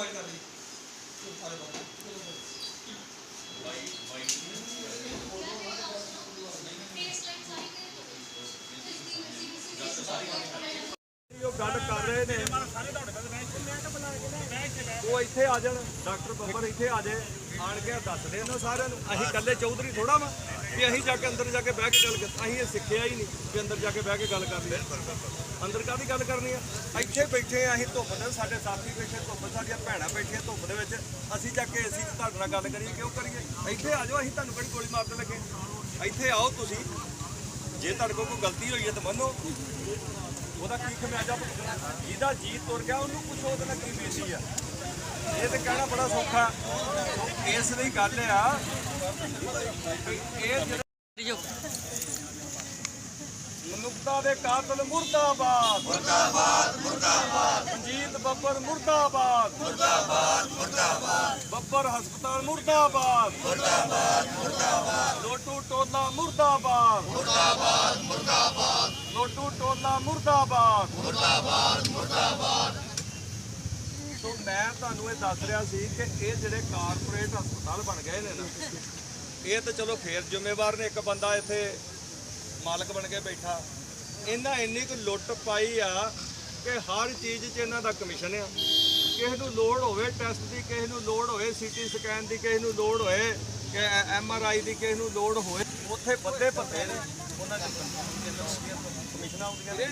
File ਕਰ ਲਈ। ਸਾਰੇ ਬਾਹਰ ਚਲੋ ਉਹ ਗੱਲ ਕਰ ਰਹੇ ਨੇ। ਉਹ ਇੱਥੇ ਆ ਜਾਣ। ਡਾਕਟਰ ਬੱਬਰ ਇੱਥੇ ਆ ਜਾਏ। ਆਣ ਕੇ ਦੱਸਦੇ ਇਹਨਾਂ ਸਾਰਿਆਂ ਨੂੰ ਅਸੀਂ ਇਕੱਲੇ ਚੌਧਰੀ ਥੋੜਾ ਵਾ। ਵੀ ਅਸੀਂ ਜਾ ਕੇ ਅੰਦਰ ਜਾ ਕੇ ਬਹਿ ਕੇ ਗੱਲ ਕਰ ਅਸੀਂ ਇਹ ਸਿੱਖਿਆ ਹੀ ਨਹੀਂ ਵੀ ਅੰਦਰ ਜਾ ਕੇ ਬਹਿ ਕੇ ਗੱਲ ਕਰਨੀ। ਹੈ ਅੰਦਰ ਕਾਹਦੀ ਗੱਲ ਕਰਨੀ ਆ? ਇੱਥੇ ਬੈਠੇ ਆ ਅਸੀਂ ਧੁੱਪ ਦੇ ਸਾਡੇ ਸਾਥੀ ਬੈਠੇ, ਧੁੱਪ ਸਾਡੀਆਂ ਭੈਣਾਂ ਬੈਠੀਆਂ ਧੁੱਪ ਦੇ ਵਿੱਚ। ਅਸੀਂ ਜਾ ਕੇ ਅਸੀਂ ਤੁਹਾਡੇ ਨਾਲ ਗੱਲ ਕਰੀਏ, ਕਿਉਂ ਕਰੀਏ? ਇੱਥੇ ਆ ਜਾਓ, ਅਸੀਂ ਤੁਹਾਨੂੰ ਕਿਹੜੀ ਗੋਲੀ ਮਾਰਨ ਲੱਗੇ ਇੱਥੇ ਆਓ ਤੁਸੀਂ। ਜੇ ਤੁਹਾਡੇ ਕੋਲ ਕੋਈ ਗਲਤੀ ਹੋਈ ਹੈ ਤਾਂ ਮੰਨੋ। ਉਹਦਾ ਕੀ ਖਮਿਆਜਾ ਭੁਗਤਣਾ ਜਿਹਦਾ ਜੀ ਤੁਰ ਗਿਆ, ਉਹਨੂੰ ਕੁਛ ਉਹਦੇ ਨਾਲ ਕੀ ਬੀਤੀ ਆ। ਇਹ ਤੇ ਕਹਿਣਾ ਬੜਾ ਸੌਖਾ। ਇਸ ਲਈ ਗੱਲ ਆ ਮਨੁੱਖਤਾ ਦੇ ਕਾਤਲ ਮੁਰਦਾਬਾਦ। ਮੁਰਦਾਬਾਦ ਮੁਰਦਾਬਾਦ। ਮਨਜੀਤ ਬੱਬਰ ਮੁਰਦਾਬਾਦ। ਮੁਰਦਾਬਾਦ ਮੁਰਦਾਬਾਦ। ਬੱਬਰ ਹਸਪਤਾਲ ਮੁਰਦਾਬਾਦ। ਮੁਰਦਾਬਾਦ ਮੁਰਦਾਬਾਦ। ਲੋਟੂ ਟੋਲਾ ਮੁਰਦਾਬਾਦ। ਲੋਟੂ ਟੋਲਾ ਮੁਰਦਾਬਾਦ। ਮੁਰਦਾਬਾਦ ਮੁਰਦਾਬਾਦ। ਸੋ ਮੈਂ ਤੁਹਾਨੂੰ ਇਹ ਦੱਸ ਰਿਹਾ ਸੀ ਕਿ ਇਹ ਜਿਹੜੇ ਕਾਰਪੋਰੇਟ ਹਸਪਤਾਲ ਬਣ ਗਏ ਨੇ ਨਾ, ਇਹ ਤਾਂ ਚਲੋ ਫੇਰ ਜ਼ਿੰਮੇਵਾਰ ਨੇ, ਇੱਕ ਬੰਦਾ ਇੱਥੇ ਮਾਲਕ ਬਣ ਕੇ ਬੈਠਾ। ਇਹਨਾਂ ਇੰਨੀ ਕੁ ਲੁੱਟ ਪਾਈ ਆ ਕਿ ਹਰ ਚੀਜ਼ 'ਚ ਇਹਨਾਂ ਦਾ ਕਮਿਸ਼ਨ ਆ। ਕਿਸੇ ਨੂੰ ਲੋੜ ਹੋਵੇ ਟੈਸਟ ਦੀ, ਕਿਸੇ ਨੂੰ ਲੋੜ ਹੋਵੇ ਸੀਟੀ ਸਕੈਨ ਦੀ, ਕਿਸੇ ਨੂੰ ਲੋੜ ਹੋਏ ਕਿ ਐਮ ਆਰ ਆਈ ਦੀ, ਕਿਸੇ ਨੂੰ ਲੋੜ ਹੋਵੇ ਉੱਥੇ ਬੰਦੇ ਪੱਤੇ ਨੇ। ਉਹਨਾਂ ਦੇ ਕਮਿਸ਼ਨਾਂ ਆਉਂਦੀਆਂ ਨੇ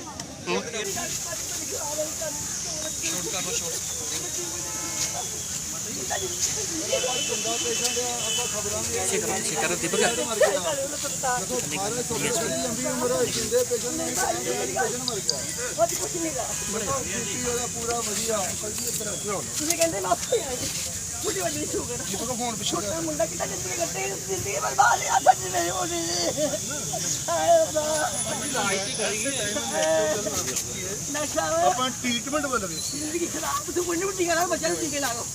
ਤੁਸੀਂ ਕਹਿੰਦੇ ਨਾ ਉੱਥੇ ਬੁੱਢੀ ਵੱਡੀ ਸ਼ੂਗਰ। ਦੀਪਕ ਫੋਨ ਪਿਛੋੜਾ ਮੁੰਡਾ ਕਿਤਾ ਜਿੰਦਗੀ ਕੱਟੇ ਜ਼ਿੰਦਗੀ ਬਰਬਾਦ ਆ ਸੱਚ ਨਹੀਂ ਹੋਣੀ ਹਾਏ ਰੱਬਾ। ਨਸ਼ਾ ਆਪਾਂ ਟ੍ਰੀਟਮੈਂਟ ਵੱਲ ਵੇ ਜ਼ਿੰਦਗੀ ਖਰਾਬ ਤੂੰ ਕੋਈ ਨਹੀਂ ਟੀਕਾ ਲਾ ਬੱਚਾ ਨੂੰ ਟੀਕੇ ਲਾਓ।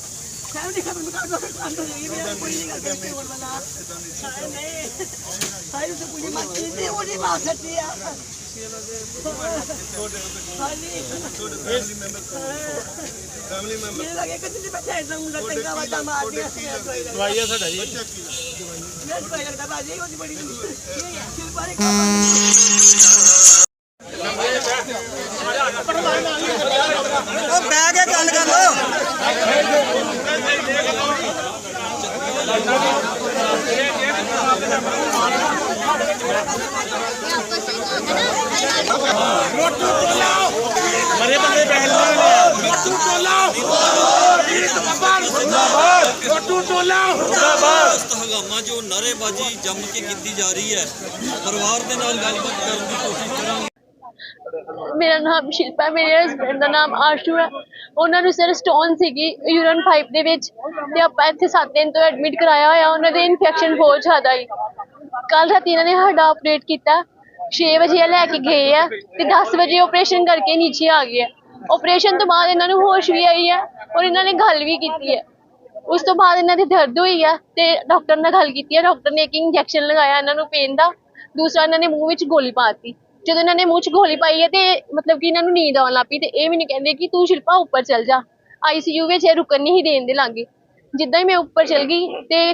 ਫੈਮਿਲੀ ਖਤਮ ਕਰ ਦੋ ਕੰਟ ਹੋ ਗਈ ਮੇਰਾ ਕੋਈ ਨਹੀਂ ਕਰਦਾ ਹੋਰ ਬਣਾ ਹਾਏ ਨਹੀਂ ਹਾਏ ਤੂੰ ਕੋਈ ਮਾਂ ਦੀ ਉਹਦੀ ਮਾਂ ਸੱਚੀ ਆ ਹਾਏ ਫੈਮਿਲੀ ਮੈਂਬਰ ਫੈਮਿਲੀ ਮੈਂਬਰ ਇਹ ਲੱਗੇ ਕਿ ਤੁਸੀਂ ਬੱਚਾ ਇਦਾਂ ਮੁੰਡਾ ਟੰਗਾ ਵਾਟਾ ਮਾਰ ਦਿਆ ਦਵਾਈ ਆ ਸਾਡਾ ਜੀ ਮੈਂ ਕੋਈ ਲੱਗਦਾ ਬਾਜੀ ਉਹਦੀ ਬੜੀ ਸਿਰ ਬਾਰੇ ਕੰਮ ਉਹ ਬਹਿ ਕੇ ਗੱਲ ਕਰ ਲੋ ਦੋਸਤ ਹੰਗਾਮਾ ਜੋ ਨਾਰੇਬਾਜ਼ੀ ਜੰਮ ਕੇ ਕੀਤੀ ਜਾ ਰਹੀ ਹੈ ਪਰਿਵਾਰ ਦੇ ਨਾਲ ਗੱਲਬਾਤ ਕਰਨ ਦੀ ਕੋਸ਼ਿਸ਼ ਕਰਾਂਗੇ। ਮੇਰਾ ਨਾਮ ਸ਼ਿਲਪਾ ਮੇਰੇ ਹਸਬੰਡ ਦਾ ਨਾਮ ਆਸ਼ੂ ਹੈ। ਉਹਨਾਂ ਨੂੰ ਸਰ ਸਟੋਨ ਸੀਗੀ ਯੂਰਨ ਪਾਈਪ ਦੇ ਵਿੱਚ ਤੇ ਆਪਾਂ ਇੱਥੇ 7 ਦਿਨ ਤੋਂ ਐਡਮਿਟ ਕਰਾਇਆ ਹੋਇਆ ਉਹਨਾਂ ਦੇ ਇਨਫੈਕਸ਼ਨ ਬਹੁਤ ਜ਼ਿਆਦਾ ਹੈ ਕੱਲ ਰਾਤੀ ਇਹਨਾਂ ਨੇ ਸਾਡਾ ਆਪਰੇਟ ਕੀਤਾ। 6 ਵਜੇ ਲੈ ਕੇ ਗਏ ਆ ਤੇ 10 ਵਜੇ ਆਪਰੇਸ਼ਨ ਕਰਕੇ ਨੀਚੇ ਆ ਗਏ ਆ। ਆਪਰੇਸ਼ਨ ਤੋਂ ਬਾਅਦ ਇਹਨਾਂ ਨੂੰ ਹੋਸ਼ ਵੀ ਆਈ ਹੈ ਔਰ ਇਹਨਾਂ ਨੇ ਗੱਲ ਵੀ ਕੀਤੀ ਹੈ ਉਸ ਤੋਂ ਬਾਅਦ ਇਹਨਾਂ ਦੀ ਦਰਦ ਹੋਈ ਆ ਤੇ ਡਾਕਟਰ ਨਾਲ ਗੱਲ ਕੀਤੀ ਹੈ ਡਾਕਟਰ ਨੇ ਇੱਕ ਇੰਜੈਕਸ਼ਨ ਲਗਾਇਆ ਇਹਨਾਂ ਨੂੰ ਪੇਨ ਦਾ, ਦੂਸਰਾ ਇਹਨਾਂ ਨੇ ਮੂੰਹ ਵਿੱਚ ਗੋਲੀ ਪਾਤੀ ਜਦੋਂ ਇਹਨਾਂ ਨੇ ਮੂੰਹ 'ਚ ਗੋਲੀ ਪਾਈ ਹੈ ਤੇ ਮਤਲਬ ਕਿ ਇਹਨਾਂ ਨੂੰ ਨੀਂਦ ਆਉਣ ਲੱਗ ਪਈ ਤੇ ਇਹ ਮੈਨੂੰ ਕਹਿੰਦੇ ਕਿ ਤੂੰ ਸ਼ਿਲਪਾ ਉੱਪਰ ਚੱਲ ਜਾ। ਆਈਸੀਯੂ ਵਿੱਚ ਇਹ ਰੁਕਣ ਨਹੀਂ ਦੇਣ ਦੇ ਲਾਗੇ। ਜਿੱਦਾਂ ਹੀ ਮੈਂ ਉੱਪਰ ਚਲ ਗਈ ਤੇ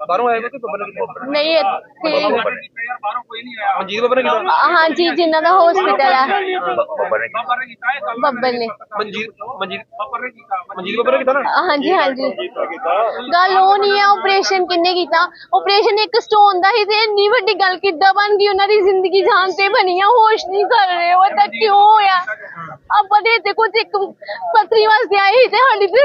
ਬਾਹਰੋਂ ਆਏ ਕੋਈ ਬੱਬਰ ਨੇ ਨਹੀਂ ਇੱਥੇ ਬਾਹਰੋਂ ਕੋਈ ਨਹੀਂ ਆਇਆ ਮਨਜੀਤ ਬੱਬਰ ਨੇ ਕੀਤਾ? ਹਾਂਜੀ ਜਿਨ੍ਹਾਂ ਦਾ ਹਸਪੀਟਲ ਹੈ ਬੱਬਰ ਨੇ ਕੀਤਾ। ਬੱਬਲ ਨੇ। ਮਨਜੀਤ ਮਨਜੀਤ ਬੱਬਰ ਨੇ ਕੀਤਾ ਮਨਜੀਤ ਬੱਬਰ ਨੇ ਕੀਤਾ ਨਾ? ਹਾਂਜੀ ਹਾਂਜੀ। ਗੱਲ ਉਹ ਨਹੀਂ ਹੈ ਆਪਰੇਸ਼ਨ ਕਿੰਨੇ ਕੀਤਾ? ਆਪਰੇਸ਼ਨ ਇੱਕ ਸਟੋਨ ਦਾ ਹੀ ਤੇ ਇੰਨੀ ਵੱਡੀ ਗੱਲ ਕਿੱਦਾਂ ਬਣ ਗਈ? ਉਹਨਾਂ ਦੀ ਜ਼ਿੰਦਗੀ ਜਾਨ ਤੇ ਬਣੀ ਆ ਹੋਸ਼ ਨਹੀਂ ਕਰ ਰਹੇ ਉਹ ਤਾਂ ਕਿਉਂ ਹੋਇਆ? ਆਪਾਂ ਦੇ ਤੇ ਕੁਝ ਇੱਕ ਪਤਰੀ ਵਾਸਤੇ ਆਏ ਸੀ ਤੇ ਸਾਡੀ ਤੇ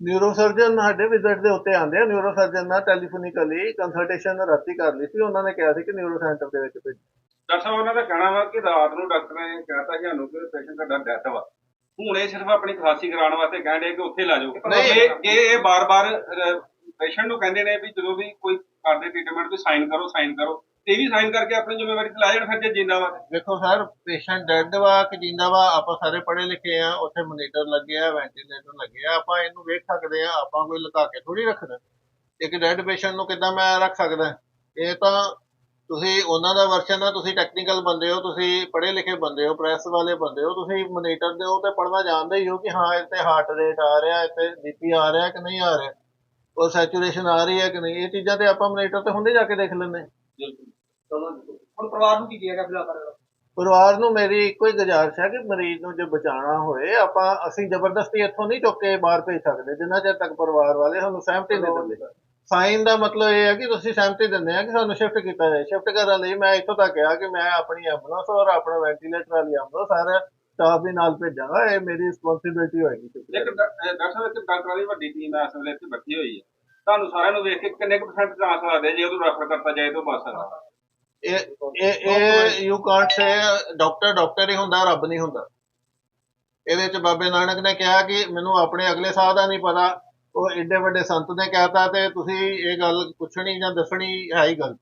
ਨਿਊਰੋ ਸਰਜਨ ਸਾਡੇ ਵਿਜ਼ਿਟ ਦੇ ਉੱਤੇ ਆਉਂਦੇ ਆ। ਨਿਊਰੋ ਸਰਜਨ ਨਾਲ ਟੈਲੀਫੋਨਿਕਲੀ ਕੰਸਲਟੇਸ਼ਨ ਰਾਤੀ ਕਰ ਲਈ ਸੀ। ਉਹਨਾਂ ਨੇ ਕਿਹਾ ਸੀ ਕਿ ਨਿਊਰੋ ਸੈਂਟਰ ਦੇ ਵਿੱਚ ਭੇਜੋ। ਡਾਕਟਰ ਸਾਹਿਬ ਉਹਨਾਂ ਦਾ ਕਹਿਣਾ ਵਾ ਕਿ ਰਾਤ ਨੂੰ ਡਾਕਟਰ ਨੇ ਕਹਿਤਾ ਕਿ ਸਾਨੂੰ ਕਿ ਪੇਸ਼ੈਂਟ ਦਾ ਡੈਥ ਵਾ। ਹੁਣ ਇਹ ਸਿਰਫ ਆਪਣੀ ਖਾਸੀ ਕਰਾਉਣ ਵਾਸਤੇ ਕਹਿਣ ਦੇ ਕਿ ਉੱਥੇ ਲੈ ਜਾਓ। ਜੇ ਜੇ ਇਹ ਬਾਰ-ਬਾਰ ਪੇਸ਼ੈਂਟ ਨੂੰ ਕਹਿੰਦੇ ਨੇ ਵੀ ਜਦੋਂ ਵੀ ਕੋਈ ਕਰਦੇ ਟ੍ਰੀਟਮੈਂਟ ਤੇ ਸਾਈਨ ਕਰੋ ਸਾਈਨ ਕਰੋ। ਤੇ ਵੀ ਸਾਈਨ ਕਰਕੇ ਆਪਣੀ ਜ਼ਿੰਮੇਵਾਰੀ ਤੇ ਲੈ ਜਾਣ ਫਿਰ ਜੇ ਜਿੰਦਾ ਵਾ ਦੇਖੋ ਸਰ ਪੇਸ਼ੈਂਟ ਡੈਡ ਵਾ ਕਿ ਜਿੰਦਾ ਵਾ ਆਪਾਂ ਸਾਰੇ ਪੜ੍ਹੇ ਲਿਖੇ ਆ ਉੱਥੇ ਮੋਨੀਟਰ ਲੱਗੇ ਆ ਵੈਂਟੀਲੇਟਰ ਲੱਗੇ ਆ ਆਪਾਂ ਇਹਨੂੰ ਵੇਖ ਸਕਦੇ ਆ ਆਪਾਂ ਕੋਈ ਲੁਕਾ ਕੇ ਥੋੜੀ ਰੱਖਦਾ ਇੱਕ ਡੈਡ ਪੇਸ਼ੈਂਟ ਨੂੰ ਕਿੱਦਾਂ ਮੈਂ ਰੱਖ ਸਕਦਾ? ਇਹ ਤਾਂ ਤੁਸੀਂ ਉਹਨਾਂ ਦਾ ਵਰਸ਼ਨ ਆ ਤੁਸੀਂ ਟੈਕਨੀਕਲ ਬੰਦੇ ਹੋ ਤੁਸੀਂ ਪੜ੍ਹੇ ਲਿਖੇ ਬੰਦੇ ਹੋ ਪ੍ਰੈਸ ਵਾਲੇ ਬੰਦੇ ਹੋ ਤੁਸੀਂ ਮੋਨੀਟਰ ਦੇ ਉਹ ਤੇ ਪੜ੍ਹਨਾ ਜਾਣਦੇ ਹੀ ਹੋ ਕਿ ਹਾਂ ਇੱਥੇ ਹਾਰਟ ਰੇਟ ਆ ਰਿਹਾ ਇੱਥੇ ਬੀਪੀ ਆ ਰਿਹਾ ਕਿ ਨਹੀਂ ਆ ਰਿਹਾ ਉਹ ਸੈਚੂਰੇਸ਼ਨ ਆ ਰਹੀ ਹੈ ਕਿ ਨਹੀਂ। ਇਹ ਚੀਜ਼ਾਂ ਤੇ ਆਪਾਂ ਮੋਨੀਟਰ ਤੇ ਹੁੰਦੇ ਜਾ ਕੇ ਦੇਖ ਲੈਂਦੇ ਹੁਣ ਪਰਿਵਾਰ ਨੂੰ ਕੀ ਕਹੇਗਾ ਫਿਲਹਾਲ ਕਰ ਪਰਿਵਾਰ ਨੂੰ ਮੇਰੀ ਇੱਕੋ ਹੀ ਗੁਜ਼ਾਰਿਸ਼ ਹੈ ਕਿ ਮਰੀਜ਼ ਨੂੰ ਜੇ ਬਚਾਉਣਾ ਹੋਏ ਆਪਾਂ ਅਸੀਂ ਜ਼ਬਰਦਸਤੀ ਇੱਥੋਂ ਨਹੀਂ ਚੁੱਕ ਕੇ ਬਾਹਰ ਭੇਜ ਸਕਦੇ ਜਿੰਨਾ ਚਿਰ ਤੱਕ ਪਰਿਵਾਰ ਵਾਲੇ ਸਾਨੂੰ ਸਹਿਮਤੀ ਨਹੀਂ ਦਿੰਦੇ। ਸਾਈਨ ਦਾ ਮਤਲਬ ਇਹ ਹੈ ਕਿ ਤੁਸੀਂ ਸਹਿਮਤੀ ਦਿੰਦੇ ਆ ਕਿ ਸਾਨੂੰ ਸ਼ਿਫਟ ਕੀਤਾ ਜਾਏ। ਸ਼ਿਫਟ ਕਰਨ ਲਈ ਮੈਂ ਇੱਥੋਂ ਤੱਕ ਕਿਹਾ ਕਿ ਮੈਂ ਆਪਣੀ ਐਂਬੂਲੈਂਸ ਔਰ ਆਪਣਾ ਵੈਂਟੀਲੇਟਰ ਵਾਲੀ ਐਂਬੂਲੈਂਸ ਸਾਰਾ ਸਟਾਫ ਵੀ ਨਾਲ ਭੇਜਾਂਗਾ। ਇਹ ਮੇਰੀ ਰਿਸਪੌਂਸਿਬਿਲਟੀ ਹੋਏਗੀ। ਡਾ- ਅਹ ਡਾਕਟਰ ਸਾਹਿਬ ਇੱਕ ਡਾਕਟਰਾਂ ਦੀ ਵੱਡੀ ਟੀਮ ਇਸ ਵੇਲੇ ਇੱਥੇ ਬੈਠੀ ਹੋਈ ਹੈ। ਤੁਹਾਨੂੰ ਸਾਰਿਆਂ ਨੂੰ ਵੇਖ ਕੇ ਕਿੰਨੇ ਕੁ ਪਰਸੈਂਟ ਚਾਂਸ ਲੱਗਦੇ ਜੇ ਉਹਨੂੰ ਰੈਫਰ ਕਰਤਾ ਜਾਏ ਤਾਂ ਬਸ ਇਹ ਇਹ ਇਹ you can't say doctor doctor ਹੀ ਹੁੰਦਾ ਰੱਬ ਨਹੀਂ ਹੁੰਦਾ। ਇਹਦੇ ਵਿੱਚ ਬਾਬੇ ਨਾਨਕ ਨੇ ਕਿਹਾ ਕਿ ਮੈਨੂੰ ਆਪਣੇ ਅਗਲੇ ਸਾਹ ਦਾ ਨਹੀਂ ਪਤਾ ਉਹ ਏਡੇ ਵੱਡੇ ਸੰਤ ਨੇ ਕਹਿਤਾ ਤੇ ਤੁਸੀਂ ਇਹ ਗੱਲ ਪੁੱਛਣੀ ਜਾਂ ਦੱਸਣੀ ਹੈ ਹੀ ਗਲਤ